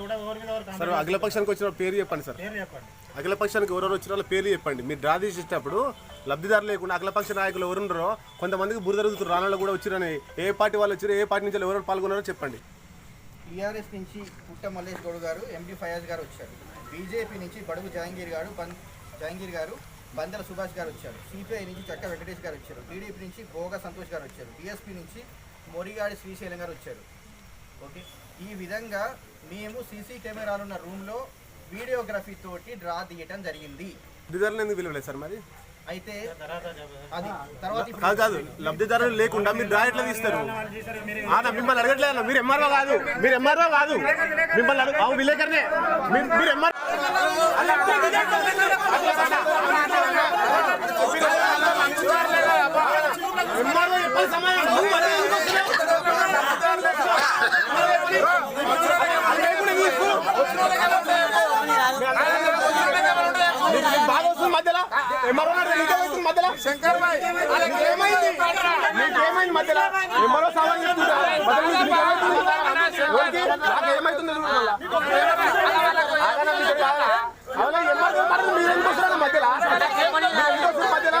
కూడా ఎవరి మీద ఎవరు సార్ కంప్లైంట్ అఖిలపక్షానికి వచ్చిన పేరు చెప్పండి సార్. పేరు చెప్పండి. అఖిలపక్షానికి ఎవరెవరు వచ్చిన వాళ్ళ పేర్లు చెప్పండి. మీరు డ్రా తీసేటప్పుడు లబ్ధిదారు లేకుండా అఖిలపక్ష నాయకులు ఎవరున్నారో కొంతమందికి బురద రుగుతున్నారు రాళ్ళలో కూడా వచ్చిరని ఏ పార్టీ వాళ్ళు వచ్చారో ఏ పార్టీ నుంచి ఎవరెవరు పాల్గొన్నారో చెప్పండి. టీఆర్ఎస్ నుంచి పుట్ట మల్లేష్ గౌడ్ గారు ఎండి ఫయాజ్ గారు వచ్చారు. బీజేపీ నుంచి బడుగు జహాంగీర్ గారు జహాంగీర్ గారు బందెల సుభాష్ గారు వచ్చారు. సిపిఐ నుంచి చక్క వెంకటేష్ గారు వచ్చారు. టీడీపీ నుంచి భోగ సంతోష్ గారు వచ్చారు. బీఎస్పీ నుంచి మోరిగాడి శ్రీశైలం గారు వచ్చారు. ఓకే? ఈ విధంగా మేము సీసీ కెమెరాలు ఉన్న రూమ్లో వీడియోగ్రఫీ తోటి డ్రా తీయటం జరిగింది. లబ్ధిదారులు ఎందుకు విలువలేదు సార్ మరి? అయితే. అది తర్వాత కాదు కాదు లబ్ధిదారులు లేకుండా మీరు డ్రా ఎట్లా తీస్తారు? మిమ్మల్ని అడగట్లేదు మీరు ఎంఆర్ఓ కాదు మీరు ఎంఆర్ఓ కాదు. మిమ్మల్ని అడుగు విలేకరనే మీరు- మీరు ఎంఆర్ ఎంఆర్ఓ చెప్పాలి సమయం నువ్వు అదే ఎందుకు వస్తున్నావు? అది లేకుండా తీసుకో. నీకు నీకు బాగా వస్తుంది మధ్యలో? ఏమైంది? ఎంఆర్ఓ సవాల్ నీకు ఏమైతుంది? అవునా? ఎంఆర్ఓ మరి మీరు ఎందుకు వస్తున్నారు మధ్యలో? మధ్యలో